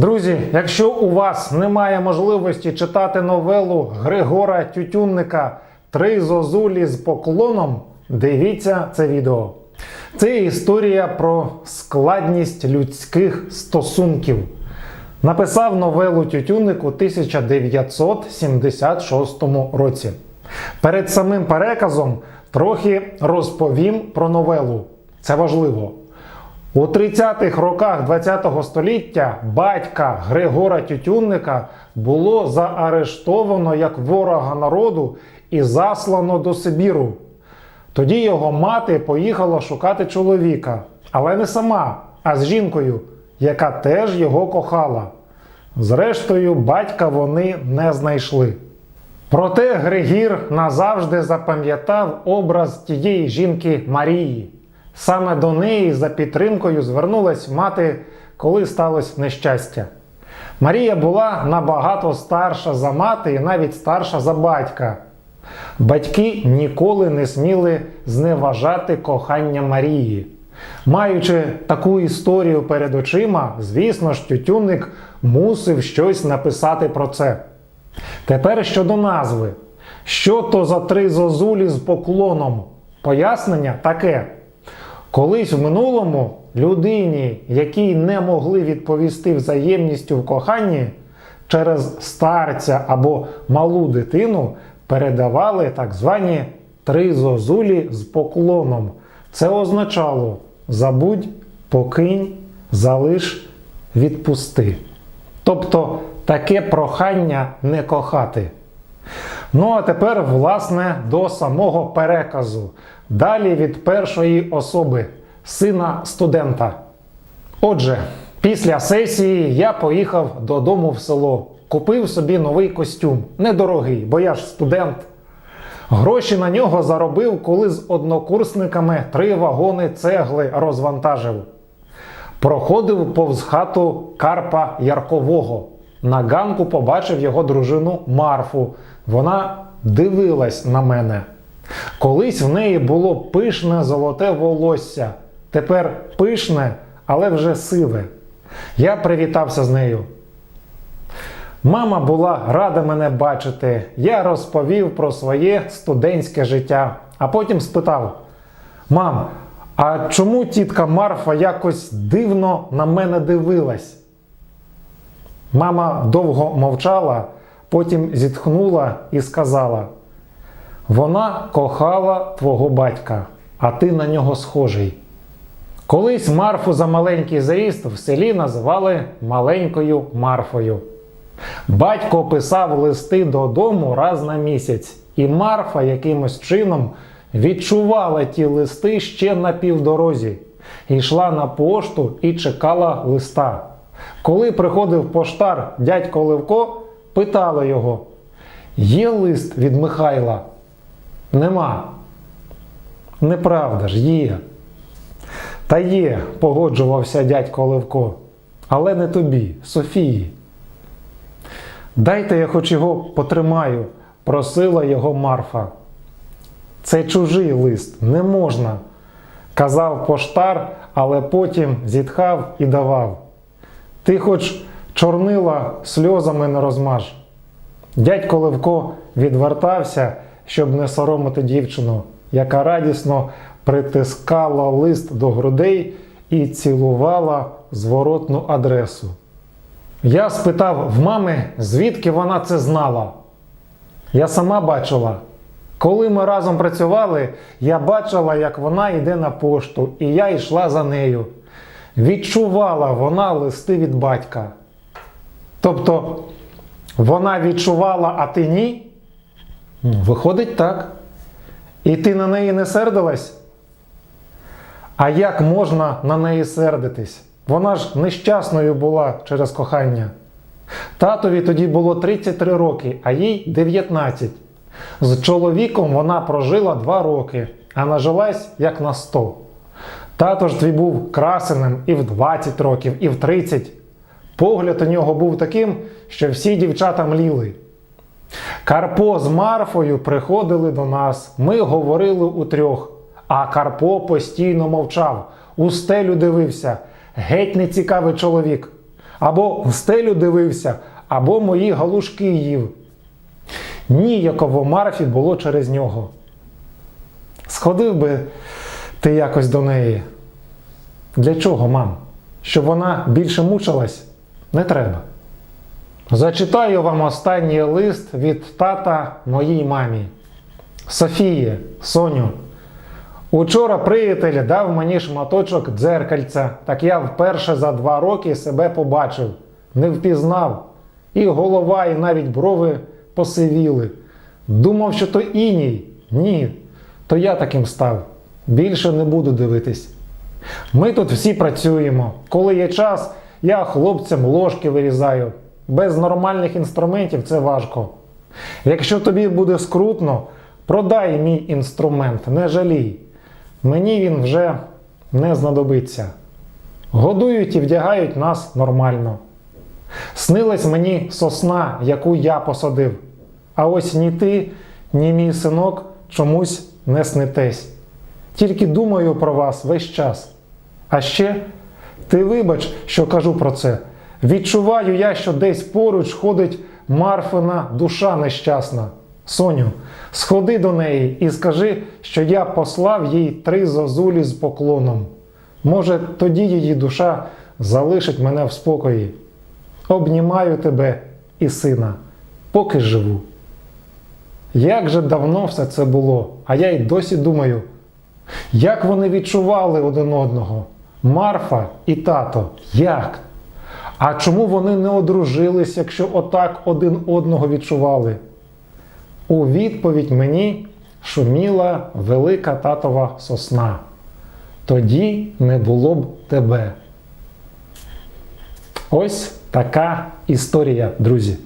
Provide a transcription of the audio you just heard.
Друзі, якщо у вас немає можливості читати новелу Григора Тютюнника Три зозулі з поклоном, дивіться це відео. Це історія про складність людських стосунків. Написав новелу Тютюнник у 1976 році. Перед самим переказом трохи розповім про новелу. Це важливо. У 30-х роках ХХ століття батька Григора Тютюнника було заарештовано як ворога народу і заслано до Сибіру. Тоді його мати поїхала шукати чоловіка, але не сама, а з жінкою, яка теж його кохала. Зрештою, батька вони не знайшли. Проте Григір назавжди запам'ятав образ тієї жінки Марії. Саме до неї за підтримкою звернулась мати, коли сталося нещастя. Марія була набагато старша за мати і навіть старша за батька. Батьки ніколи не сміли зневажати кохання Марії. Маючи таку історію перед очима, звісно ж, тютюнник мусив щось написати про це. Тепер щодо назви. Що то за три зозулі з поклоном? Пояснення таке. Колись в минулому людині, якій не могли відповісти взаємністю в коханні, через старця або малу дитину передавали так звані три зозулі з поклоном. Це означало забудь, покинь, залиш, відпусти. Тобто таке прохання не кохати. Ну а тепер, власне, до самого переказу. Далі від першої особи, сина студента. Отже, після сесії я поїхав додому в село, купив собі новий костюм, недорогий, бо я ж студент. Гроші на нього заробив, коли з однокурсниками три вагони цегли розвантажив. Проходив повз хату Карпа Яркового. На ганку побачив його дружину Марфу. Вона дивилась на мене. Колись в неї було пишне золоте волосся, тепер пишне, але вже сиве. Я привітався з нею. Мама була рада мене бачити. Я розповів про своє студентське життя, а потім спитав: Мам, а чому тітка Марфа якось дивно на мене дивилась? Мама довго мовчала, потім зітхнула і сказала: Вона кохала твого батька, а ти на нього схожий. Колись Марфу за маленький заїзд в селі називали маленькою Марфою. Батько писав листи додому раз на місяць, і Марфа якимось чином відчувала ті листи ще на півдорозі. Йшла на пошту і чекала листа. Коли приходив поштар дядько Левко, питала його: Є лист від Михайла? Нема. Неправда ж, є. Та є, погоджувався дядько Левко. Але не тобі, Софії. Дайте я хоч його потримаю, просила його Марфа. Це чужий лист, не можна, казав поштар, але потім зітхав і давав. Ти хоч чорнила сльозами не розмаж. Дядько Левко відвертався, щоб не соромити дівчину, яка радісно притискала лист до грудей і цілувала зворотну адресу. Я спитав в мами, звідки вона це знала. Я сама бачила. Коли ми разом працювали, я бачила, як вона йде на пошту, і я йшла за нею. Відчувала вона листи від батька. Тобто вона відчувала, а ти ні? Виходить так. І ти на неї не сердилась? А як можна на неї сердитись? Вона ж нещасною була через кохання. Татові тоді було 33 роки, а їй 19. З чоловіком вона прожила 2 роки, а нажилась як на 100. Тато ж твій був красеним і в 20 років, і в 30. Погляд у нього був таким, що всі дівчата мліли. Карпо з Марфою приходили до нас, ми говорили утрьох, а Карпо постійно мовчав, у стелю дивився, геть нецікавий чоловік. або в стелю дивився, або мої галушки їв. Ніяково Марфі було через нього. Сходив би ти якось до неї. Для чого, мам? Щоб вона більше мучилась? Не треба. Зачитаю вам останній лист від тата моїй мамі. Софії, Соню. Учора приятель дав мені шматочок дзеркальця, так я вперше за два роки себе побачив, не впізнав. І голова, і навіть брови посивіли. Думав, що то іній. Ні, то я таким став. Більше не буду дивитись. Ми тут всі працюємо. Коли є час, я хлопцям ложки вирізаю. Без нормальних інструментів це важко. Якщо тобі буде скрутно, продай мій інструмент, не жалій. Мені він вже не знадобиться. Годують і вдягають нас нормально. Снилась мені сосна, яку я посадив. А ось ні ти, ні мій синок чомусь не снитесь. Тільки думаю про вас весь час. А ще ти вибач, що кажу про це. Відчуваю я, що десь поруч ходить Марфина душа нещасна. Соню, сходи до неї і скажи, що я послав їй три зозулі з поклоном. Може, тоді її душа залишить мене в спокої. Обнімаю тебе і сина, поки живу. Як же давно все це було, а я й досі думаю, як вони відчували один одного, Марфа і тато, як? А чому вони не одружились, якщо отак один одного відчували? У відповідь мені шуміла велика татова сосна. Тоді не було б тебе. Ось така історія, друзі.